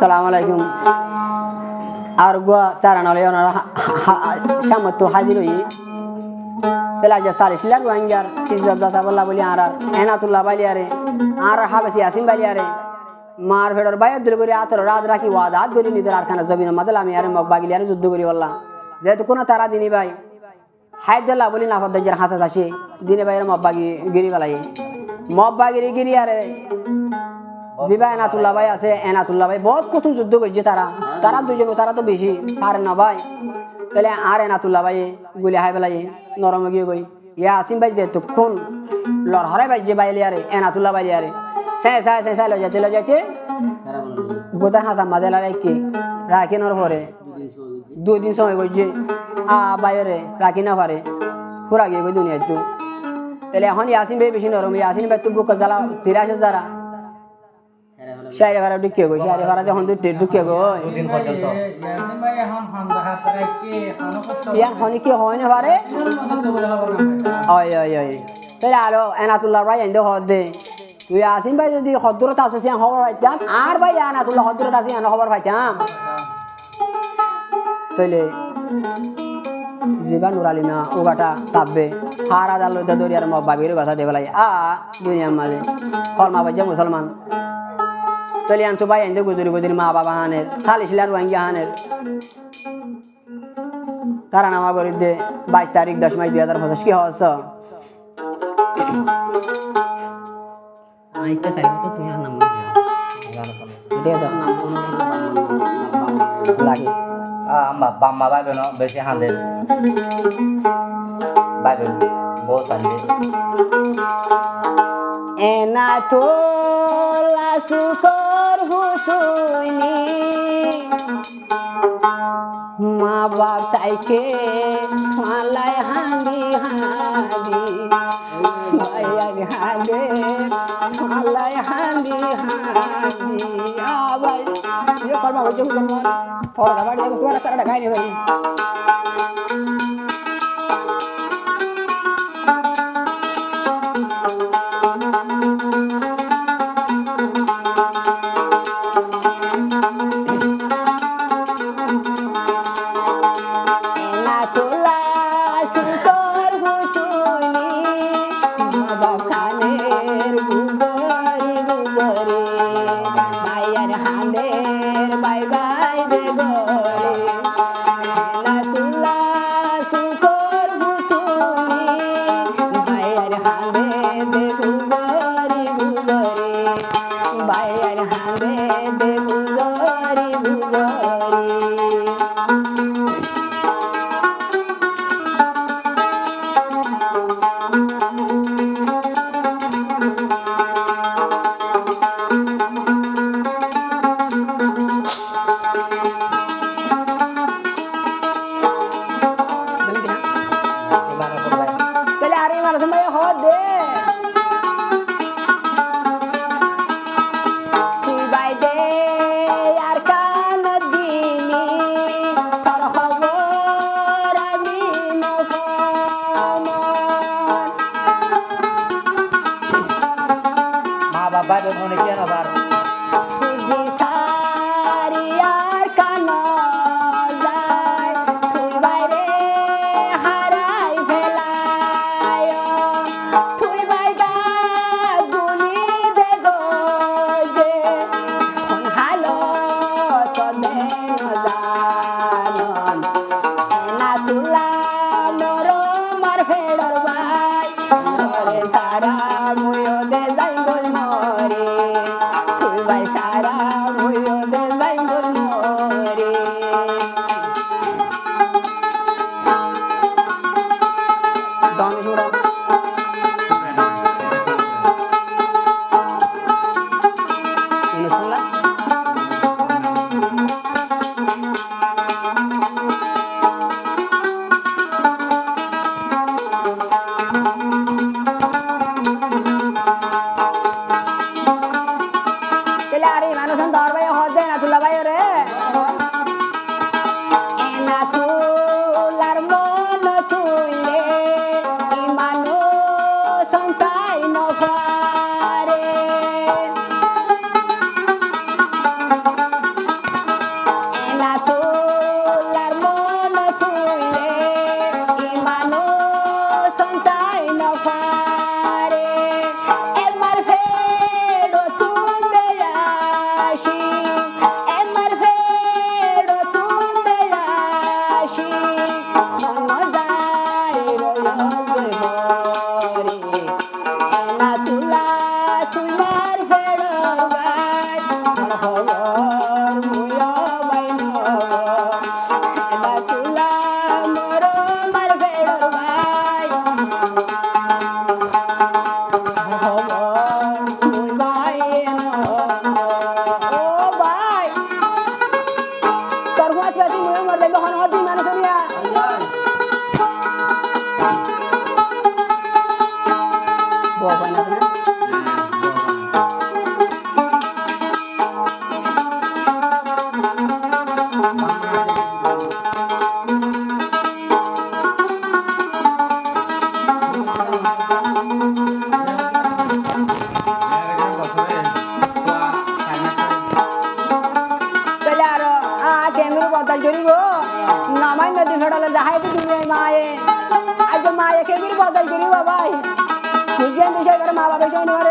সালাম আলাইকুম। আর গুয়া তারা নলে ওনার সামর্থ্য হাজির হই তাহলে আজ সারিস লাগ রোহিঙ্গার ইজ্জত দাতা বল্লা বলি, আর আর এনাতুল্লাহ বাইলি আরে, আর হাবেসি আসিম মার ফেডর বাইর দিল করি, আতর রাত রাখি, ওয়াদ হাত করি, নিজের আরখানা জবিন মাদল আমি আরে, মগ বাগিলি আরে, যুদ্ধ করি বললাম যেহেতু কোনো তারা দিনি ভাই হায়দুল্লাহ বলি না ফদ্দাজের হাসা আসে দিনে বাইরে মব বাগি গিরি জিবা এনাতুল্লাহ ভাই আছে, এনাতুল্লাহ ভাই, বহুত কঠিন যুদ্ধ করছে তারা। তারা দুজন তারা তো বেশি পারে না ভাই। তাহলে আর এনাতুল্লাহ ভাই গুলি হাই বেলাই নরম গিয়ে গই ইয়া আসিম ভাই যে তখন লড় হরাই ভাই, যে বাইলি আরে এনাতুল্লাহ বাইলি আরে সে সাই সে সাই লজাতে লজাতে গোদার হাসা মাঝে রাখি রাখি নর পরে। দুই দিন সময় করছে আ বাইরে রাখি না পারে। পুরা গিয়ে দুনিয়া তো তাহলে এখন ইয়াসিন ভাই বেশি নরম, ইয়াসিন ভাই তো বুক জ্বালা ফিরাস যারা। শাইরে ভাড়া ঢুকিয়ে গই শাইরে ভাড়া যখন দুই ঢুকিয়ে গই দিন পর্যন্ত। ইয়ান হনি কি হয় না পারে না ওই ওই ওই। তাহলে আলো এনাতুল্লাহ ভাই এনে হদ দে। তুই আসিন ভাই যদি হদ্দরত আছে সে খবর পাইতাম। আর ভাই এনাতুল্লাহ হদ্দরত আছে এনে খবর পাইতাম। তাইলে জিবা নুরালি না ওগাটা তাপবে। হারা দাল লইতা দরিয়ার মগ বাবির কথা দেবে লাই আ দুনিয়ার মাঝে। ফরমা বাজে মুসলমান। তাহলে আনছো ভাই এনে গুজরি গুজরি মা বাবা হানের সালিশিলার ওয়াঙ্গি হানের তারা নামা করি দে বাইশ তারিখ দশ মাস দুই হাজার পঁচিশ কি হস তো লাগে বাম্মা ভাই বোন বেশি হাঁদে ভাই বোন বহুত হাঁদে এনা তোলা সুকর হইনি মা বাবাইকে মালায় হাঁড়ি হাঁড়ি ভাইয়ার হাঁড়ে মালায় হাঁড়ি হাঁড়ি আবার করবা হয়েছে তোমার তারা ঢাকাই নেই விளையாடி மனுஷன் தோல்வை buah banyak na ನಮ್ಮನ್ನ ದಿನಡಲ್ಲ ಹಾಯ್ತು ಮಾಯೆ ಅದು ಮಾಯಕ್ಕೆ ಬಿಡ್ಬೋದಲ್ಗಿರಿ ಬಾಬಾಯಿ তো